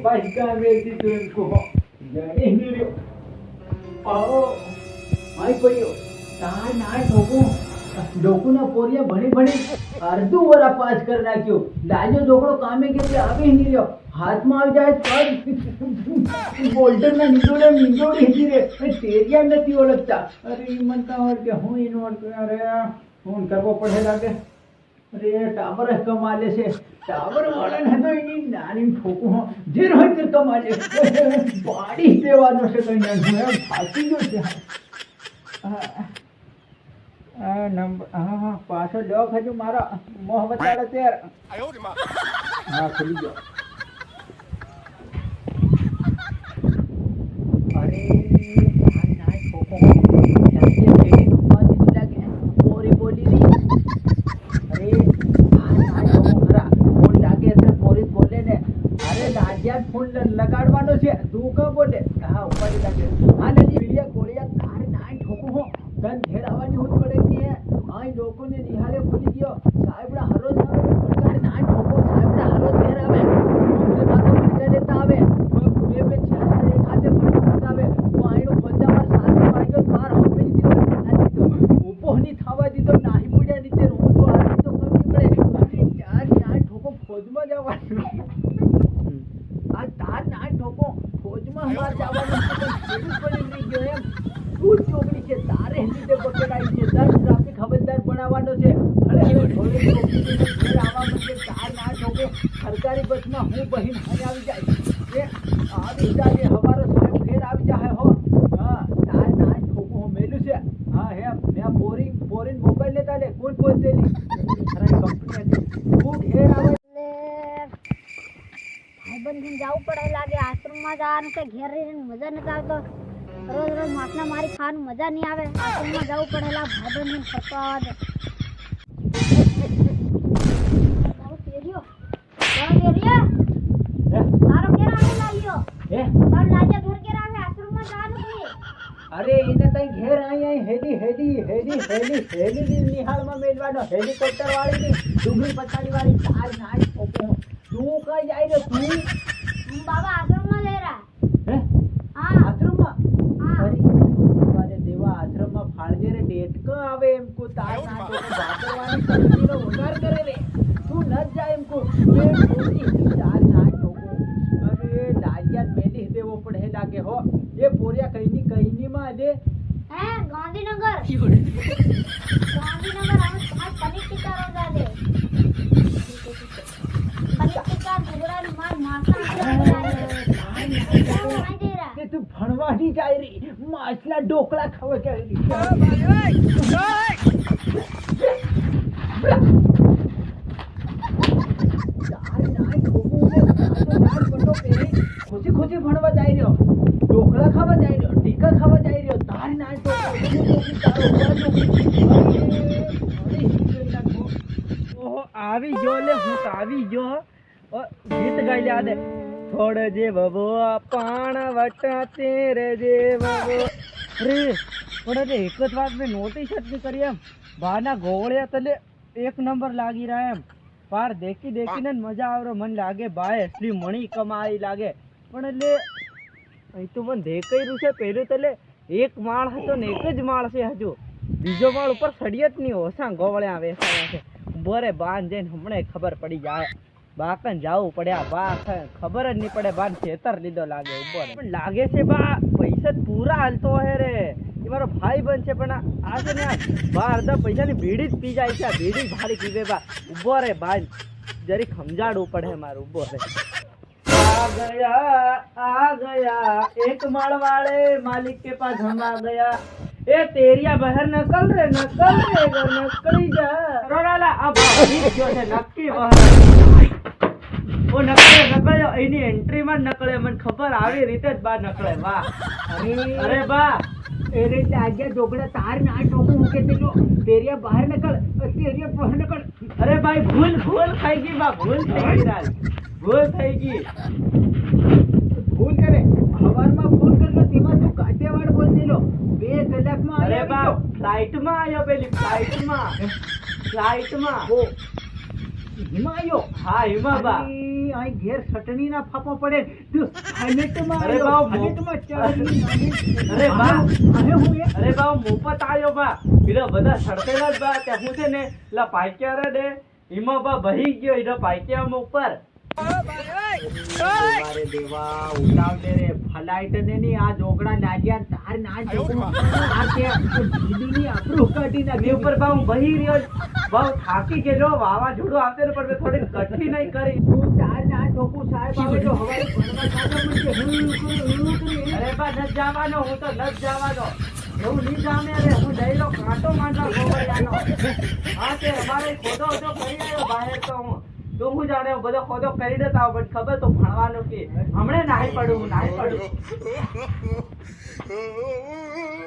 બસ કામેથી તું એમ કહો જાણી નહીં રહ્યો આવો માય પડ્યો તાર ના ઠોકું ડોકુના પોરિયા ભણી ભણી અડધું વરા પાસ કરી નાખ્યો લાજો છોકરો કામે કે આવી નહીં રહ્યો હાથમાં આવી જાય તો બોલ્ટરના નીચોડે નીચોડી હેતી રે તેરિયા નથી ઓળખતા અરે મનતા હોય કે હું ઇન્વોલ્વ કર્યા રે ફોન કરવો પડે લાગે અરે ટાબર કમાલે છે. ટાબર વાળાને તો એની નાની ઠોકું જે હોય તે કમાલે પાડી દેવાનો છે કઈ ના હું એમ ગયો છે. હા આ નંબર હા હા પાછો ડોક હજુ મારા મોહ બતાડે ત્યારે હા ખુલી ગયો અરે ના ના ઠોકો લાગે પેલી ડૂબવા દીધી લાગે પોરી બોલી રહી અરે આ ના ઠોકો ખરા ફોન લાગે એટલે પોરી જ બોલે ને અરે લાગ્યા જ ફોન લ- લગાડવાનો છે. તું કહો બોલે. હા, ઉપાડી લાગે હા નથી વિડિયા ગોળિયા તારે ના ઠોકું હો. તન ઘેર આવવાની હોત પડે કે અહીં લોકોને નિહાળે ભૂલી ગયો સાહેબડા હરોજ આવે ને સરકાર ના ઠોકો સાહેબડા હરોજ ઘેર આવે ઉમરે માથે પડકા લેતા આવે બે બે ચાર ચાર એક હાથે પડકા પટાવે હું આઈનો ખોજામાં સાથે વાગ્યો બાર હમેની દીધો ના દીધો ઊભો નહીં થવા દીધો નાહી પડ્યા નીચે હું તો આથી તો કમ નીકળે ચાર ચાર ઠોકો ફોજમાં જવાનું આ તાર ના ઠોકો ફોજમાં જવાનું છે તારે રીતે પકડાઈ છે દસ ટ્રાફિક હવેદાર બનાવવાનો છે. આવવા ના સરકારી બસમાં હું બહીન હારે આવી જાય. એ આવી જાય હવારો સાહેબ ઘેર આવી જાય હો. હા તાર ના હું મેલું છે. હા, હે મેં બોરિંગ બોરિંગ મોબાઈલ લેતા લે, કોણ દેલી ખરા કંપની હતી. તું ઘેર આવે ભાઈબંધીને જવું પડે લાગે. આશ્રમમાં જવાનું કે ઘેર રહીને મજા નથી આવતો. રોજ રોજ માટલા મારી ખાવાનું મજા નહીં આવે. આશ્રમમાં જવું પડે લા ભાઈબંધીને ફરતો આવવા દે. અરે એને તઈ ઘેર આઈ હેડી હેડી હેડી હેડી હેડી નિહાળમાં મેલવાનો. હેલિકોપ્ટર વાળી ડુંગળી પથારી વાળી. ચાર નાઈ તું કઈ જાય રે તું બાબા આશ્રમમાં જઈ રહ્યા હે? હા. આશ્રમમાં? હા. અરે દેવા આશ્રમમાં ફાળજે રે ડેટકો આવે એમ કો તાર ના તો શક્તિનો વગાર કરે રે. તું ન જ જાય એમ કો. બે પોતી ઠોકો અરે લાગ્યા મેલી દેવો પડે લાગે. હો એ પોરિયા કઈની કઈની માં દે હે ગાંધીનગર? ગાંધીનગર અમે પાંચ પનીર ટીકા રોજા દે પનીર ટીકા માર માસા તું ભણવાની જાય રી માછલા ઢોકળા ખાવા જાય રી ને ખુશી ખુશી ભણવા જાય રહ્યો ઢોકળા ખાવા જાય રહ્યો ટીકા ખાવા જાય રહ્યો તારી તારો આવી જો લે હું આવી જો ગીત ગાઈ લે આદે થોડ જે બબો પાણ વટા તેરે જે બબો અરે, પણ એટલે એક જ વાત મેં નોટિસ જ નહીં કરી એમ. બહારના ગોળિયા તલે એક નંબર લાગી રહ્યા એમ. પાર દેખી દેખીને મજા આવરો મને લાગે ભાઈ એટલી મણી કમાઈ લાગે. પણ એટલે, અહીં તો મને દેખાઈ છે, પહેલું તલે એક માળ હતો ને એક જ માળ છે હજુ. બીજો માળ ઉપર સડિયત નહીં હોશા ગોવળ્યા વેસાયા છે. બોરે બાન જઈને હમણાં ખબર પડી જાય. બાકન જાવું પડે, આ બા ખબર જ નહીં પડે, બાન ખેતર લીધો લાગે ઉપર પણ લાગે છે બા, પૈસા પૂરા હાલતો હે રે. એ મારો ભાઈ બન છે, પણ આ છે ને બા અડધા પૈસાની ભીડી જ પી જાય છે ભીડી ભારી પીવે બા. ઊભો રે બા જરી ખમજાડવું પડે મારું, ઊભો રે આ ગયા આ ગયા, એક માળ માલિક કે પાસ આ ગયા. એ તેરિયા બહાર નકલ રે નકલ રે નકળી જા રોડાલા આ ભાભી નક્કી બહાર. ઓ નકળે નકળે એની એન્ટ્રી માં જ નકળે. મને ખબર આવી રીતે જ બા નકળે વાહ. અરે અરે બા એ રીતે આજ્ઞા ઢોકળા તાર ના ઠોકું હું કે તેલો તેરિયા બહાર નીકળ તેરિયા બહાર નકળ. અરે ભાઈ ભૂલ ભૂલ થઈ ગઈ બા ભૂલ થઈ ગઈ રાજ. ભૂલ થઈ ગઈ. ભૂલ કરે. હવારમાં ફોન કરજો તેમાં તું કાઠિયાવાડ બોલ દેલો બે કલાકમાં અરે બા ફ્લાઇટમાં આવ્યો પેલી ફ્લાઇટમાં. ફ્લાઇટમાં. ઓ હિમાયો હા હિમાબા અહીં ઘેર ચટણી ના પડે. તું હાઇલેટમાં અરે નાની. અરે બા. અરે હું અરે બા એટલે બધા સડકેલા જ બા. ત્યાં હું છે ને એટલે પાઇક્યા રે ને બા બહી ગયો એટલે પાઇક્યા ઉપર. દેવા રે દેવા ઉતાવ દે રે. ફલાઈટ ને ની આ જોગડા લાગ્યા તાર ના જોગું આ તે દીદીની આબરૂ કાઢી એની નાખી ઉપર બા હું બહી રહ્યો બહુ થાકી ગયેલો વાવાઝોડું આવતે પણ મેં થોડી કઠી નહીં કરી. તું તાર ના સાહેબ આવે તો ભણવા મને હું કરું, અરે બા નથી જવાનો હું તો નથી જવાનો. એવું નહીં જામે અરે હું જઈ લો કાંટો માંડવા ગોવરિયાનો હા તે અમારે ખોદો હતો કરી આવ્યો બહાર તો હું. તો હું જાણે બધો ખોદો કરી દેતા આવું પણ ખબર તો ભણવાનું કે, હમણે નાહી પડું નાહી પડું.